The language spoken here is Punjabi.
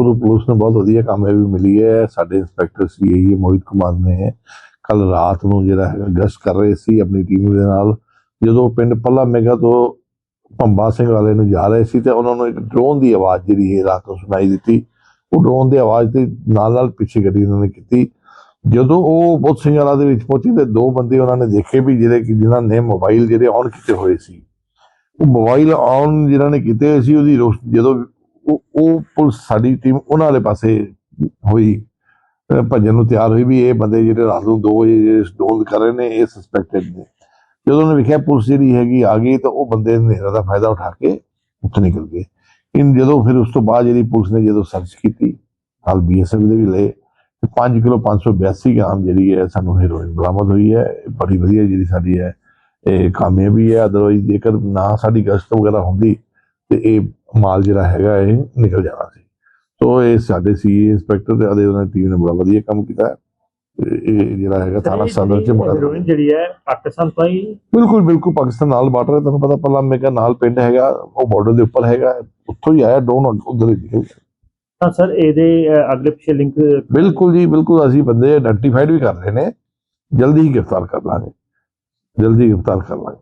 ਪੁਲਿਸ ਪੁਲਿਸ ਨੂੰ ਬਹੁਤ ਵਧੀਆ ਕਾਮਯਾਬੀ ਮਿਲੀ ਹੈ। ਸਾਡੇ ਇੰਸਪੈਕਟਰ ਸੀ ਮੋਹਿਤ ਕੁਮਾਰ ਨੇ ਕੱਲ ਰਾਤ ਨੂੰ ਜਿਹੜਾ ਹੈਗਾ ਗਸ਼ਤ ਕਰ ਰਹੇ ਸੀ ਆਪਣੀ ਟੀਮ ਦੇ ਨਾਲ। ਜਦੋਂ ਪਿੰਡ ਪੱਲਾ ਮੇਗਾ ਤੋਂ ਭੰਬਾ ਸਿੰਘ ਵਾਲੇ ਨੂੰ ਜਾ ਰਹੇ ਸੀ ਤੇ ਉਹਨਾਂ ਨੂੰ ਇੱਕ ਡਰੋਨ ਦੀ ਆਵਾਜ਼ ਜਿਹੜੀ ਹੈ ਰਾਤ ਨੂੰ ਸੁਣਾਈ ਦਿੱਤੀ। ਉਹ ਡਰੋਨ ਦੀ ਆਵਾਜ਼ ਤੇ ਨਾਲ ਨਾਲ ਪਿੱਛੇ ਗੱਡੀ ਉਹਨਾਂ ਨੇ ਕੀਤੀ। ਜਦੋਂ ਉਹ ਬੁੱਧ ਸਿੰਘ ਵਾਲਾ ਦੇ ਵਿੱਚ ਪਹੁੰਚੀ ਤੇ ਦੋ ਬੰਦੇ ਉਹਨਾਂ ਨੇ ਦੇਖੇ ਵੀ ਜਿਹੜੇ ਕਿ ਜਿਨ੍ਹਾਂ ਨੇ ਮੋਬਾਈਲ ਜਿਹੜੇ ਔਨ ਕੀਤੇ ਹੋਏ ਸੀ। ਉਹ ਮੋਬਾਈਲ ਔਨ ਜਿਨ੍ਹਾਂ ਨੇ ਕੀਤੇ ਹੋਏ ਸੀ, ਉਹਦੀ ਰੋਸ਼ ਜਦੋਂ ਉਹ ਉਹ ਪੁਲਿਸ ਸਾਡੀ ਟੀਮ ਉਹਨਾਂ ਵਾਲੇ ਪਾਸੇ ਹੋਈ। ਭੱਜਣ ਨੂੰ ਤਿਆਰ ਹੋਈ ਵੀ ਇਹ ਬੰਦੇ ਜਿਹੜੇ ਰਾਤ ਨੂੰ 2 ਵਜੇ ਜਿਹੜੇ ਡੋਲ ਕਰ ਰਹੇ ਨੇ, ਇਹ ਸਸਪੈਕਟਡ ਨੇ। ਜਦੋਂ ਉਹਨੇ ਵੇਖਿਆ ਪੁਲਿਸ ਜਿਹੜੀ ਹੈਗੀ ਆ ਗਈ, ਤਾਂ ਉਹ ਬੰਦੇ ਹਨੇਰਾ ਦਾ ਫਾਇਦਾ ਉਠਾ ਕੇ ਉੱਥੇ ਨਿਕਲ ਗਏ। ਇਨ ਜਦੋਂ ਫਿਰ ਉਸ ਤੋਂ ਬਾਅਦ ਜਿਹੜੀ ਪੁਲਿਸ ਨੇ ਜਦੋਂ ਸਰਚ ਕੀਤੀ, ਨਾਲ ਬੀਐਸਐਫ ਦੇ ਵੀ ਲਏ, ਤੇ 5 ਕਿਲੋ 582 ਗ੍ਰਾਮ ਜਿਹੜੀ ਹੈ ਸਾਨੂੰ ਹੀਰੋਇਨ ਬਰਾਮਦ ਹੋਈ ਹੈ। ਬੜੀ ਵਧੀਆ ਜਿਹੜੀ ਸਾਡੀ ਹੈ, ਇਹ ਕਾਮਯਾਬੀ ਹੈ। ਅਦਰਵਾਈਜ਼ ਜੇਕਰ ਨਾ ਸਾਡੀ ਗਸ਼ਤ ਵਗੈਰਾ ਹੁੰਦੀ ਤੇ ਇਹ ਮਾਲ ਜਿਹੜਾ ਹੈਗਾ ਇਹ ਨਿਕਲ ਜਾਣਾ ਸੀ। ਸੋ ਇਹ ਸਾਡੇ ਸੀ ਇੰਸਪੈਕਟਰ ਤੇ ਅਦੇ ਉਹਨਾਂ ਟੀਮ ਨੇ ਬੜਾ ਵਧੀਆ ਕੰਮ ਕੀਤਾ ਇਹ ਜਿਹੜਾ ਹੈਗਾ ਥਾਣਾ ਸਦਰ ਚ ਹੀਰੋਇਨ ਜਿਹੜੀ ਹੈ ਪਾਕਿਸਤਾਨ ਤੋਂ ਹੀ? ਬਿਲਕੁਲ ਬਿਲਕੁਲ ਪਾਕਿਸਤਾਨ ਨਾਲ ਬਾਰਡਰ ਹੈ ਤੁਹਾਨੂੰ ਪਤਾ ਪੱਲਾ ਮੇਗਾ ਨਾਲ ਪਿੰਡ ਹੈਗਾ ਉਹ ਬਾਰਡਰ ਦੇ ਉੱਪਰ ਹੈਗਾ ਉੱਥੋਂ ਹੀ ਆਇਆ ਡਰੋਨ ਉਧਰ ਹੀ। ਤਾਂ ਸਰ ਇਹਦੇ ਅਹ, ਅੱਗੇ ਪਿੱਛੇ ਲਿੰਕ ਬਿਲਕੁਲ ਜੀ ਬਿਲਕੁਲ ਅਸੀਂ ਬੰਦੇ ਆਇਡੈਂਟੀਫਾਈਡ ਵੀ ਕਰ ਰਹੇ ਨੇ। ਜਲਦੀ ਹੀ ਗ੍ਰਿਫਤਾਰ ਕਰ ਲਾਂਗੇ। ਜਲਦੀ ਗ੍ਰਿਫਤਾਰ ਕਰ ਲਾਂਗੇ।